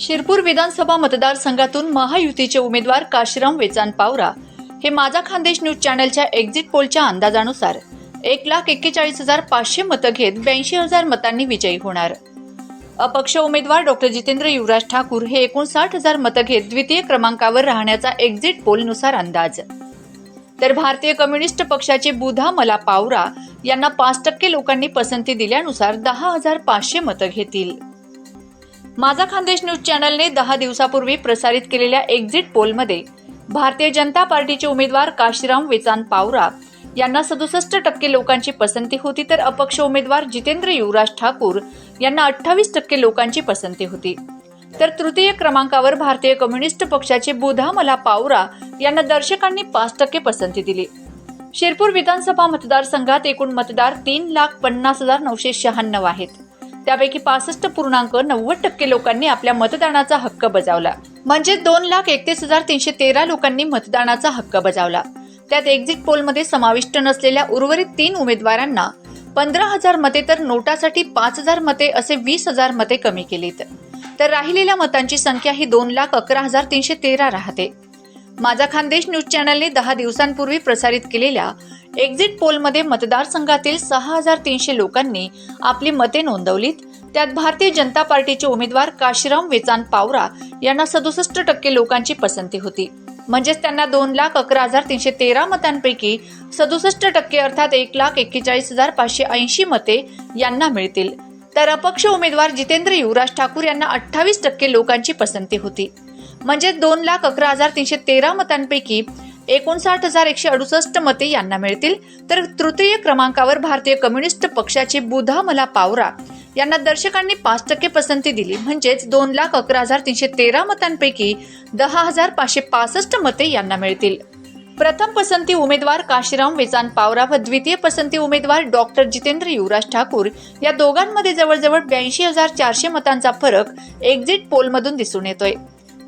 शिरपूर विधानसभा मतदारसंघातून महायुतीचे उमेदवार काशीराम वेचान पावरा हे माझा खानदेश न्यूज चॅनलच्या एक्झिट पोलच्या अंदाजानुसार एक लाख एक्केचाळीस हजार पाचशे मतं घेत ब्याऐंशी हजार मतांनी विजयी होणार. अपक्ष उमेदवार डॉक्टर जितेंद्र युवराज ठाकूर हे एकोणसाठ हजार मतं घेत द्वितीय क्रमांकावर राहण्याचा एक्झिट पोलनुसार अंदाज. तर भारतीय कम्युनिस्ट पक्षाचे बुधा मला पावरा यांना पाच टक्के लोकांनी पसंती दिल्यानुसार दहा हजार पाचशे मतं घेतील. माझा खानदेश न्यूज चॅनलने दहा दिवसापूर्वी प्रसारित केलेल्या एक्झिट पोलमध्ये भारतीय जनता पार्टीचे उमेदवार काशीराम वेचान पावरा यांना सदुसष्ट टक्के लोकांची पसंती होती तर अपक्ष उमेदवार जितेंद्र युवराज ठाकूर यांना अठ्ठावीस टक्के लोकांची पसंती होती. तर तृतीय क्रमांकावर भारतीय कम्युनिस्ट पक्षाचे बुधामला पावरा यांना दर्शकांनी पाच टक्के पसंती दिली. शिरपूर विधानसभा मतदारसंघात एकूण मतदार तीन लाख पन्नास हजार नऊशे शहाण्णव आहेत. त्यापैकी पासष्ट पूर्णांक नव्वद टक्के लोकांनी आपल्या मतदानाचा हक्क बजावला. म्हणजे दोन लाख एकतीस हजार तीनशे तेरा लोकांनी मतदानाचा हक्क बजावला. त्यात एक्झिट पोलमध्ये समाविष्ट नसलेल्या उर्वरित तीन उमेदवारांना पंधरा हजार मते तर नोटासाठी पाच हजार मते असे वीस हजार मते कमी केलीत. तर राहिलेल्या मतांची संख्या ही दोन लाख अकरा हजार तीनशे तेरा राहते. माझा खानदेश न्यूज चॅनलने दहा दिवसांपूर्वी प्रसारित केलेल्या एक्झिट पोलमध्ये मतदारसंघातील सहा हजार तीनशे लोकांनी आपली मते नोंदवलीत. त्यात भारतीय जनता पार्टीचे उमेदवार काशीराम वेचान पावरा यांना सदुसष्ट टक्के लोकांची पसंती होती. म्हणजेच त्यांना दोन लाख अकरा हजार तीनशे तेरा मतांपैकी सदुसष्ट टक्के अर्थात एक लाख एक्केचाळीस हजार पाचशे ऐंशी मते यांना मिळतील. तर अपक्ष उमेदवार जितेंद्र युवराज ठाकूर यांना अठ्ठावीस टक्के लोकांची पसंती होती. म्हणजेच दोन लाख अकरा हजार तीनशे तेरा मतांपैकी एकोणसाठ हजार एकशे अडुसष्ट मते यांना मिळतील. तर तृतीय क्रमांकावर भारतीय कम्युनिस्ट पक्षाचे बुधा मला पावरा यांना दर्शकांनी पाच टक्के पसंती दिली. म्हणजेच दोन लाख अकरा हजार तीनशे तेरा मतांपैकी दहा हजार पाचशे पासष्ट मते यांना मिळतील. प्रथम पसंती उमेदवार काशीराम वेचान पावरा व द्वितीय पसंती उमेदवार डॉक्टर जितेंद्र युवराज ठाकूर या दोघांमध्ये जवळजवळ ब्याऐंशी हजार चारशे मतांचा फरक एक्झिट पोलमधून दिसून येतोय.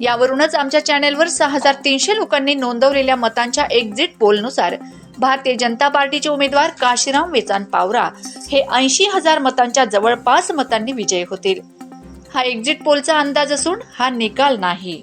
यावरूनच आमच्या चॅनेलवर सहा हजार तीनशे लोकांनी नोंदवलेल्या मतांच्या एक्झिट पोलनुसार भारतीय जनता पार्टीचे उमेदवार काशीराम वेचान पावरा हे ऐंशी हजार मतांच्या जवळपास मतांनी विजयी होतील. हा एक्झिट पोलचा अंदाज असून हा निकाल नाही.